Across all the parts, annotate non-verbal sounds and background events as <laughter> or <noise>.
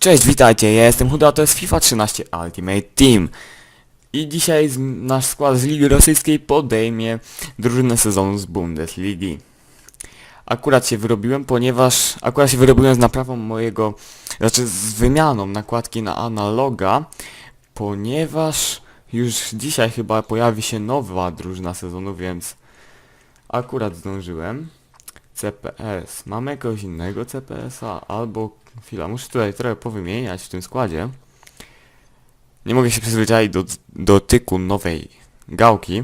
Cześć, witajcie, ja jestem Huda, to jest FIFA 13 Ultimate Team. I dzisiaj z, nasz skład z Ligi Rosyjskiej podejmie drużynę sezonu z Bundesligi. Akurat się wyrobiłem, ponieważ akurat się wyrobiłem z naprawą mojego, znaczy z wymianą nakładki na analoga, ponieważ już dzisiaj chyba pojawi się nowa drużyna sezonu, więc akurat zdążyłem. CPS. Mamy jakiegoś innego CPS-a? Albo... Chwila, muszę tutaj trochę powymieniać w tym składzie. Nie mogę się przyzwyczaić do dotyku nowej gałki.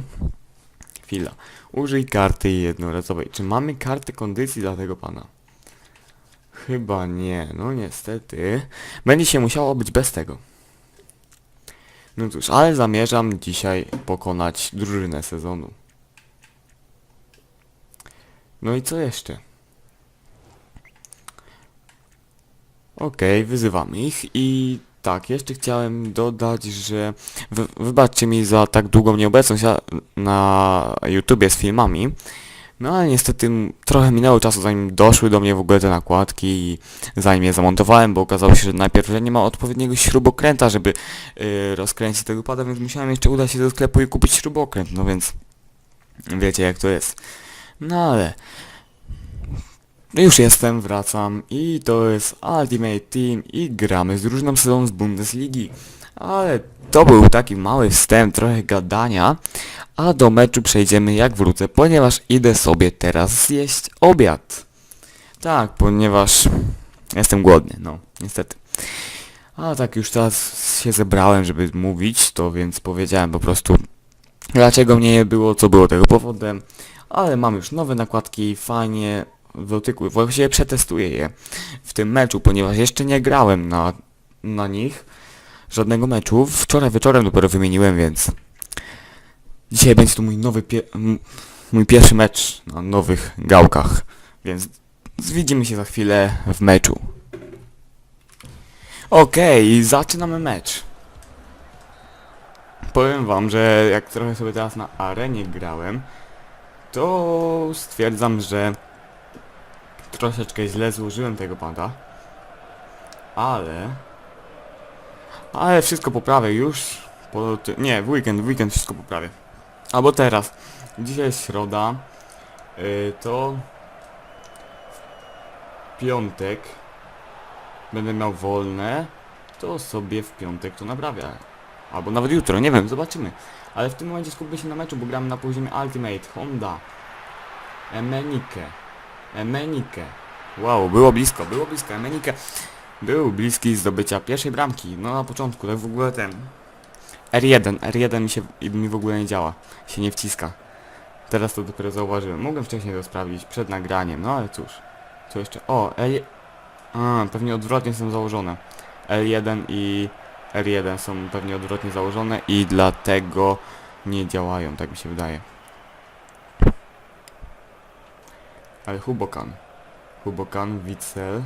Chwila. Użyj karty jednorazowej. Czy mamy kartę kondycji dla tego pana? Chyba nie. No niestety. Będzie się musiało być bez tego. No cóż, ale zamierzam dzisiaj pokonać drużynę sezonu. No i co jeszcze? Okej, wyzywamy ich i tak, jeszcze chciałem dodać, że wy, wybaczcie mi za tak długą nieobecność na- YouTubie z filmami, no ale niestety trochę minęło czasu zanim doszły do mnie w ogóle te nakładki i zanim je zamontowałem, bo okazało się, że najpierw, że nie ma odpowiedniego śrubokręta, żeby yy, rozkręcić tego pada, więc musiałem jeszcze udać się do sklepu i kupić śrubokręt, no więc wiecie jak to jest. No ale już jestem, wracam i to jest Ultimate Team i gramy z drużyną sezonu z Bundesligi. Ale to był taki mały wstęp, trochę gadania, a do meczu przejdziemy jak wrócę, ponieważ idę sobie teraz zjeść obiad. Tak, ponieważ jestem głodny, no, niestety. A tak już teraz się zebrałem, żeby mówić, to więc powiedziałem po prostu dlaczego mnie nie było, co było tego powodem, ale mam już nowe nakładki, fajnie, w dotyku, właściwie przetestuję je w tym meczu, ponieważ jeszcze nie grałem na, na nich żadnego meczu. Wczoraj wieczorem dopiero wymieniłem, więc dzisiaj będzie to mój nowy pie mój pierwszy mecz na nowych gałkach, więc widzimy się za chwilę w meczu. Okej, zaczynamy mecz. Powiem wam, że jak trochę sobie teraz na arenie grałem, to stwierdzam, że troszeczkę źle złożyłem tego pada. Ale... Ale wszystko poprawię już. Po ty... Nie, w weekend, w weekend wszystko poprawię. Albo teraz. Dzisiaj jest środa. Yy, to... W piątek będę miał wolne. To sobie w piątek to naprawię. Albo nawet jutro, nie wiem, zobaczymy. Ale w tym momencie skupmy się na meczu, bo gramy na poziomie Ultimate. Honda. Emenike. Emenike. Wow, było blisko, było blisko. Emenike był bliski zdobycia pierwszej bramki. No na początku, tak w ogóle ten. R1, R1 mi się mi w ogóle nie działa. Się nie wciska. Teraz to dopiero zauważyłem. Mogłem wcześniej to sprawdzić przed nagraniem, no ale cóż. Co jeszcze? O, L... A, pewnie odwrotnie są założone. L1 i R1 są pewnie odwrotnie założone i dlatego nie działają, tak mi się wydaje. Ale Hubokan. Hubokan, Witzel.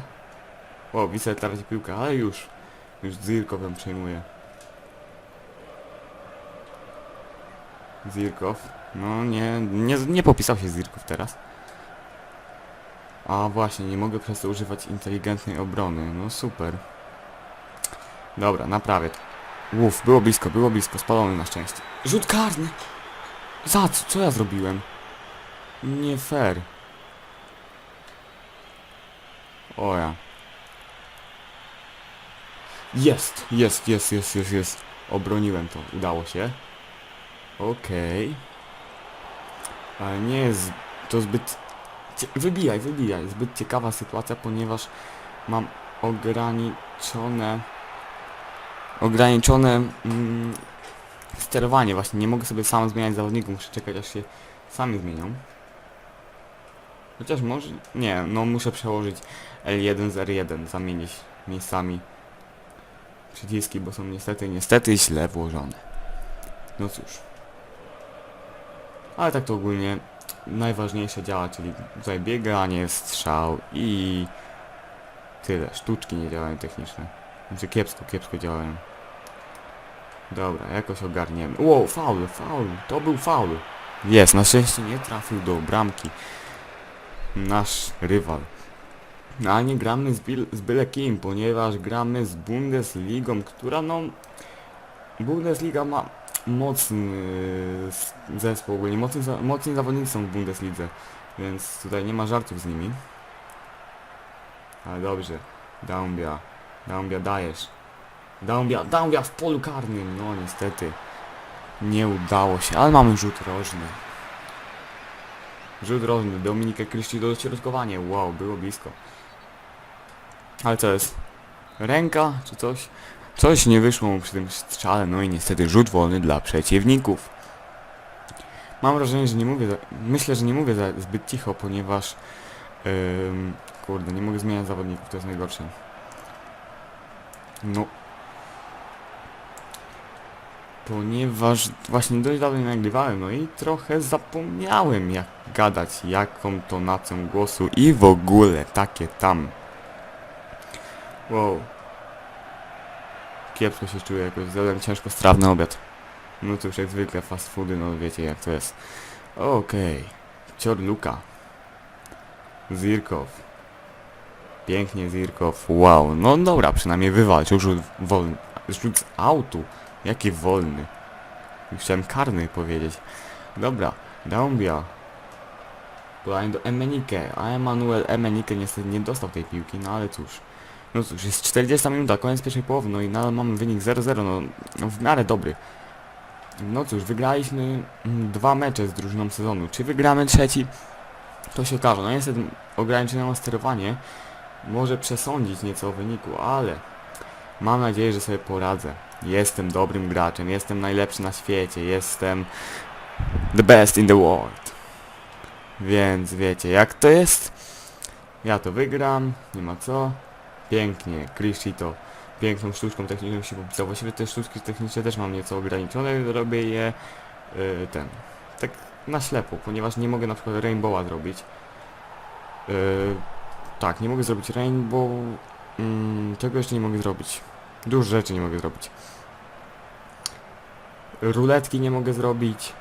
O, Witzel traci piłkę, ale już. Już Zirkow ją przejmuje. Zirkow. No nie, nie, nie popisał się Zirkow teraz. A właśnie, nie mogę przez to używać inteligentnej obrony. No super. Dobra, naprawię to. Uff, było blisko, było blisko, spalony na szczęście. Rzut karny! Za co? Co ja zrobiłem? Nie fair. O ja. Jest, jest, jest, jest, jest, jest. Obroniłem to, udało się. Okej. Ale nie jest to zbyt... Wybijaj, wybijaj. Zbyt ciekawa sytuacja, ponieważ mam ograniczone... Ograniczone mm, sterowanie właśnie. Nie mogę sobie sam zmieniać zawodników. Muszę czekać aż się sami zmienią. Chociaż może... Nie, no muszę przełożyć L1 z R1, zamienić miejscami przyciski, bo są niestety, niestety źle włożone. No cóż. Ale tak to ogólnie najważniejsze działa, czyli tutaj bieganie, strzał i tyle. Sztuczki nie działają techniczne. Znaczy kiepsko, kiepsko działają. Dobra, jakoś ogarniemy. Wow, faul, faul, to był faul. Jest, na szczęście nie trafił do bramki nasz rywal. No a nie gramy z, bil, z byle kim, ponieważ gramy z Bundesligą, która no... Bundesliga ma mocny zespół, ogólnie mocni, mocni zawodnicy są w Bundeslidze, więc tutaj nie ma żartów z nimi. Ale dobrze, Daumbia, Daumbia dajesz. Daumbia, Daumbia w polu karnym, no niestety. Nie udało się, ale mamy rzut rożny. Rzut rożny, Dominikę Kryszci do dośrodkowania, wow, było blisko. Ale co jest? Ręka czy coś? Coś nie wyszło mu przy tym strzale, no i niestety rzut wolny dla przeciwników. Mam wrażenie, że nie mówię, za, myślę, że nie mówię za, zbyt cicho, ponieważ ym, kurde, nie mogę zmieniać zawodników, to jest najgorsze. No. Ponieważ właśnie dość dawno nie nagrywałem, no i trochę zapomniałem jak gadać, jaką tonacją głosu i w ogóle takie tam. Wow. Kiepsko się czuję jakoś, zjadłem ciężko strawny obiad. No cóż, jak zwykle fast foody, no wiecie jak to jest. Okej. Cior Luka. Zirkow. Pięknie Zirkow. Wow, no dobra, przynajmniej wywalczył rzut wolny. Rzut z autu. Jaki wolny. Chciałem karny powiedzieć. Dobra, Daumbia. Podanie do Emenike, a Emanuel Emenike niestety nie dostał tej piłki, no ale cóż. No cóż, jest 40 minuta, koniec pierwszej połowy, no i nadal mamy wynik 0-0, no, no w miarę dobry. No cóż, wygraliśmy dwa mecze z drużyną sezonu. Czy wygramy trzeci? To się okaże. No niestety ograniczone sterowanie może przesądzić nieco o wyniku, ale mam nadzieję, że sobie poradzę. Jestem dobrym graczem, jestem najlepszy na świecie, jestem the best in the world. Więc wiecie, jak to jest? Ja to wygram, nie ma co. Pięknie, Krishi to piękną sztuczką techniczną się popisał. Właściwie te sztuczki techniczne też mam nieco ograniczone, robię je yy, ten, tak na ślepo, ponieważ nie mogę na przykład Rainbowa zrobić. Yy, tak, nie mogę zrobić Rainbow, mm, czego jeszcze nie mogę zrobić? Dużo rzeczy nie mogę zrobić. Ruletki nie mogę zrobić.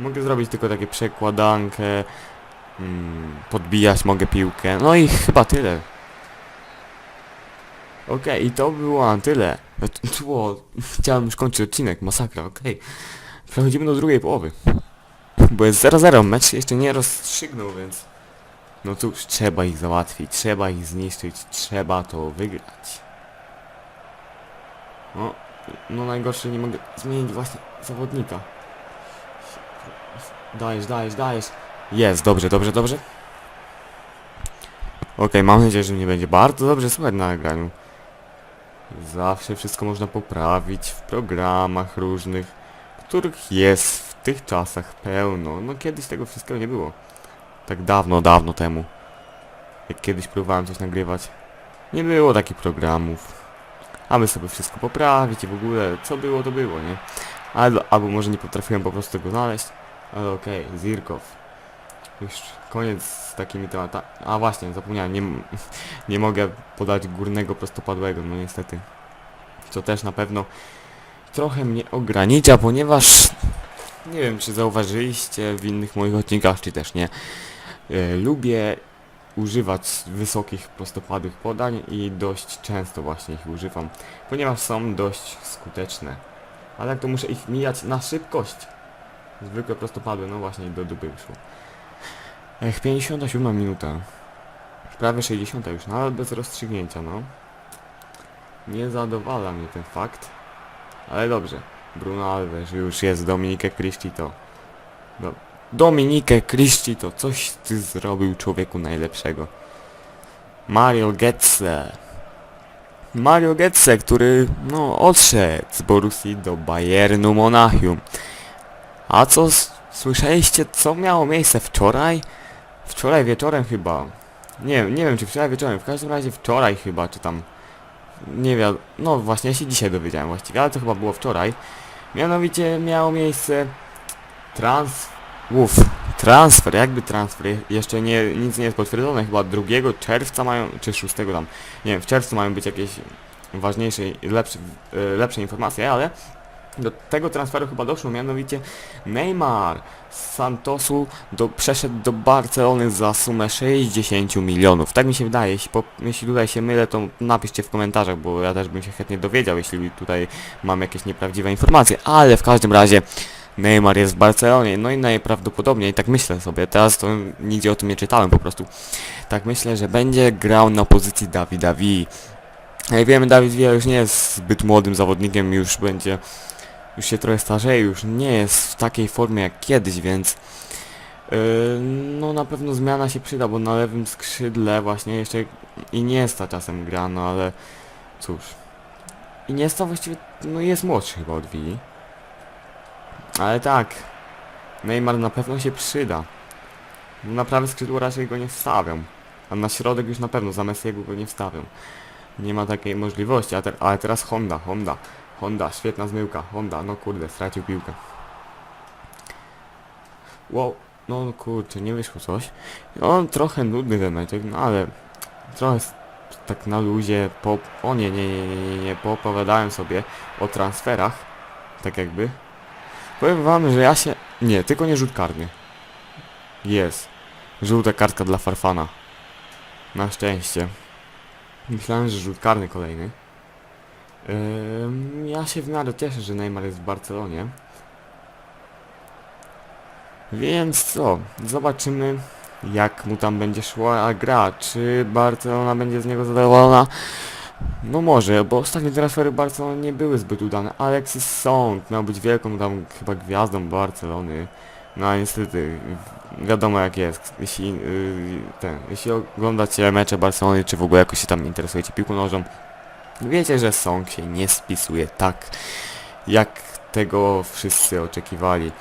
Mogę zrobić tylko takie przekładankę. Mm, podbijać mogę piłkę. No i chyba tyle. Okej, i to było na tyle. <laughs> Tło, chciałem już kończyć odcinek, masakra, okej. Przechodzimy do drugiej połowy. Bo jest 0-0, mecz jeszcze nie rozstrzygnął, więc... No cóż, trzeba ich załatwić, trzeba ich zniszczyć, trzeba to wygrać. No, no najgorsze, nie mogę zmienić właśnie zawodnika. Dajesz, dajesz, dajesz. Jest, dobrze, dobrze, dobrze. Okej, mam nadzieję, że mnie będzie bardzo dobrze słychać na nagraniu. Zawsze wszystko można poprawić w programach różnych, których jest w tych czasach pełno. No kiedyś tego wszystkiego nie było. Tak dawno, dawno temu. Jak kiedyś próbowałem coś nagrywać. Nie było takich programów. Aby sobie wszystko poprawić i w ogóle co było to było, nie? Ale, albo może nie potrafiłem po prostu tego znaleźć. Ale okej, Zirkow. Już koniec z takimi tematami. A właśnie, zapomniałem, nie, <laughs> nie mogę podać górnego prostopadłego, no niestety. Co też na pewno trochę mnie ogranicza, ponieważ nie wiem czy zauważyliście w innych moich odcinkach, czy też nie. E, lubię używać wysokich prostopadłych podań i dość często właśnie ich używam, ponieważ są dość skuteczne. Ale jak to muszę ich mijać na szybkość. Zwykłe prostopadłe, no właśnie do dupy wyszło. Ech, 57 minuta. Prawie 60 już, no ale bez rozstrzygnięcia, no. Nie zadowala mnie ten fakt. Ale dobrze. Bruno Alves już jest Dominikę Cristito. Do Dominikę Cristito, coś ty zrobił człowieku najlepszego. Mario Götze. Mario Götze, który no odszedł z Borussii do Bayernu Monachium. A co słyszeliście, co miało miejsce wczoraj? Wczoraj wieczorem chyba. Nie nie wiem czy wczoraj wieczorem, w każdym razie wczoraj chyba, czy tam... Nie wiem, no właśnie, ja się dzisiaj dowiedziałem właściwie, ale to chyba było wczoraj. Mianowicie miało miejsce trans... Uf, transfer, jakby transfer, Je- jeszcze nie, nic nie jest potwierdzone, chyba 2 czerwca mają, czy 6 tam, nie wiem, w czerwcu mają być jakieś ważniejsze, lepsze, e, lepsze informacje, ale do tego transferu chyba doszło, mianowicie Neymar z Santosu do, przeszedł do Barcelony za sumę 60 milionów. Tak mi się wydaje, jeśli, po, jeśli tutaj się mylę, to napiszcie w komentarzach, bo ja też bym się chętnie dowiedział, jeśli tutaj mam jakieś nieprawdziwe informacje, ale w każdym razie Neymar jest w Barcelonie, no i najprawdopodobniej, tak myślę sobie, teraz to nigdzie o tym nie czytałem po prostu, tak myślę, że będzie grał na pozycji Dawida Villa. Jak wiemy, Dawid Villa już nie jest zbyt młodym zawodnikiem, już będzie, już się trochę starzeje, już nie jest w takiej formie jak kiedyś, więc yy, no na pewno zmiana się przyda, bo na lewym skrzydle właśnie jeszcze Iniesta czasem gra, no ale cóż. Iniesta właściwie, no jest młodszy chyba od Willi. Ale tak, Neymar na pewno się przyda. Na prawe skrzydło raczej go nie wstawiam. A na środek już na pewno, za Messiego go nie wstawiam. Nie ma takiej możliwości, a te, ale teraz Honda, Honda, Honda, świetna zmyłka, Honda, no kurde, stracił piłkę. Wow, no kurczę, nie wyszło coś. No trochę nudny ten meczek, no ale trochę tak na luzie, po... o nie, nie, nie, nie, nie, poopowiadałem sobie o transferach, tak jakby. Powiem wam, że ja się... Nie, tylko nie rzut karny. Jest. Żółta kartka dla Farfana. Na szczęście. Myślałem, że rzut karny kolejny. Ym, ja się w miarę cieszę, że Neymar jest w Barcelonie. Więc co? Zobaczymy jak mu tam będzie szła gra. Czy Barcelona będzie z niego zadowolona? No może, bo ostatnie transfery Barcelony nie były zbyt udane. Alexis Song miał być wielką tam chyba gwiazdą Barcelony. No a niestety, wi- wiadomo jak jest. Jeśli, yy, ten, jeśli oglądacie mecze Barcelony, czy w ogóle jakoś się tam interesujecie piłką nożą, wiecie, że Song się nie spisuje tak, jak tego wszyscy oczekiwali.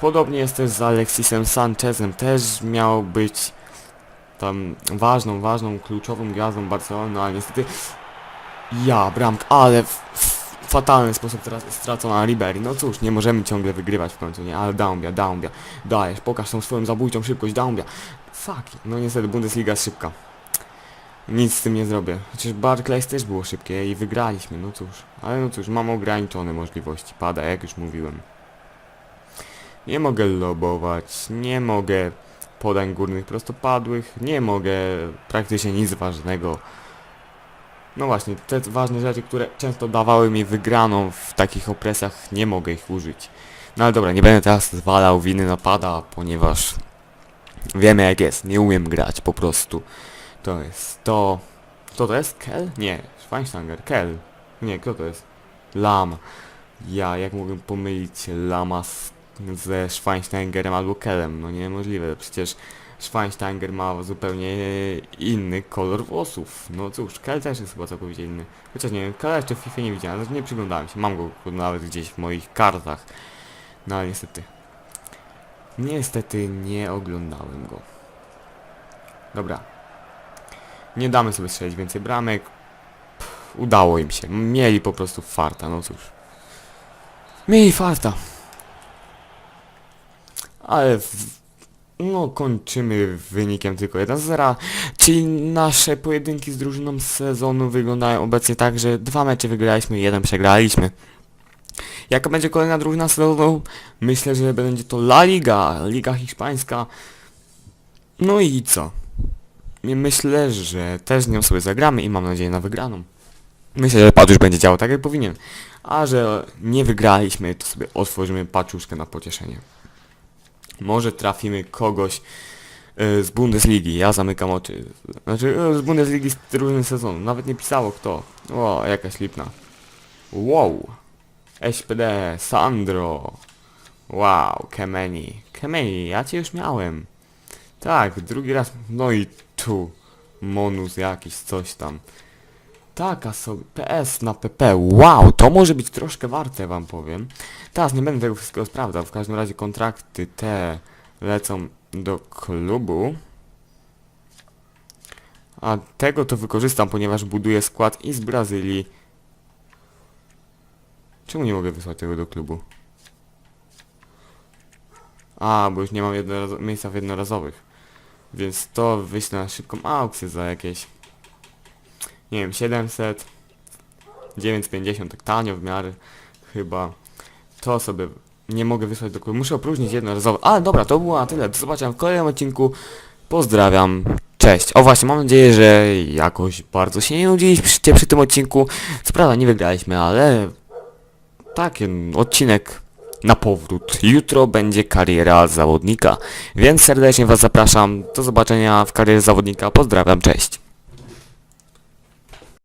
Podobnie jest też z Alexisem Sanchezem, też miał być tam ważną, ważną, kluczową gwiazdą Barcelony, no ale niestety ja, bramk, ale w, w fatalny sposób teraz stracona Ribery. No cóż, nie możemy ciągle wygrywać w końcu, nie? Ale Daumbia, Daumbia, dajesz, pokaż tą swoją zabójczą szybkość, Daumbia. Fuck, no niestety Bundesliga jest szybka. Nic z tym nie zrobię. Chociaż Barclays też było szybkie i wygraliśmy, no cóż. Ale no cóż, mam ograniczone możliwości, pada, jak już mówiłem. Nie mogę lobować, nie mogę podań górnych prostopadłych, nie mogę praktycznie nic ważnego. No właśnie, te ważne rzeczy, które często dawały mi wygraną w takich opresjach, nie mogę ich użyć. No ale dobra, nie będę teraz zwalał winy napada, ponieważ wiemy jak jest, nie umiem grać po prostu. To jest to... Kto to jest? Kel? Nie, Schweinsteiger, Kel. Nie, kto to jest? Lam. Ja, jak mogłem pomylić Lama z, ze Schweinsteigerem albo Kelem? No niemożliwe, przecież Schweinsteiger ma zupełnie inny kolor włosów. No cóż, Kel też jest chyba całkowicie inny. Chociaż nie wiem, Kela jeszcze w FIFA nie widziałem, znaczy nie przyglądałem się, mam go nawet gdzieś w moich kartach. No ale niestety. Niestety nie oglądałem go. Dobra. Nie damy sobie strzelić więcej bramek. Pff, udało im się. Mieli po prostu farta, no cóż. Mieli farta. Ale no kończymy wynikiem tylko 1-0. Czyli nasze pojedynki z drużyną z sezonu wyglądają obecnie tak, że dwa mecze wygraliśmy, jeden przegraliśmy. Jaka będzie kolejna drużyna sezonu? Myślę, że będzie to La Liga, Liga Hiszpańska. No i co? I Myślę, że też z nią sobie zagramy i mam nadzieję na wygraną. Myślę, że już będzie działał tak jak powinien. A że nie wygraliśmy, to sobie otworzymy paczuszkę na pocieszenie. Może trafimy kogoś e, z Bundesligi. Ja zamykam oczy. Znaczy e, z Bundesligi z drużyny sezonu. Nawet nie pisało kto. O, jakaś lipna. Wow. SPD, Sandro. Wow, Kemeni. Kemeni, ja cię już miałem. Tak, drugi raz. No i tu. Monus jakiś, coś tam. Taka sobie. PS na PP. Wow, to może być troszkę warte, wam powiem. Teraz nie będę tego wszystkiego sprawdzał. W każdym razie kontrakty te lecą do klubu. A tego to wykorzystam, ponieważ buduję skład i z Brazylii. Czemu nie mogę wysłać tego do klubu? A, bo już nie mam miejsca w jednorazowych. Więc to wyślę na szybką aukcję za jakieś... Nie wiem, 700... 950, tak tanio w miarę chyba. To sobie nie mogę wysłać do klubu. Muszę opróżnić jednorazowo. Ale dobra, to było na tyle. Do zobaczenia w kolejnym odcinku. Pozdrawiam. Cześć. O właśnie, mam nadzieję, że jakoś bardzo się nie nudziliście przy tym odcinku. Co prawda nie wygraliśmy, ale taki odcinek na powrót. Jutro będzie kariera zawodnika. Więc serdecznie Was zapraszam. Do zobaczenia w karierze zawodnika. Pozdrawiam, cześć.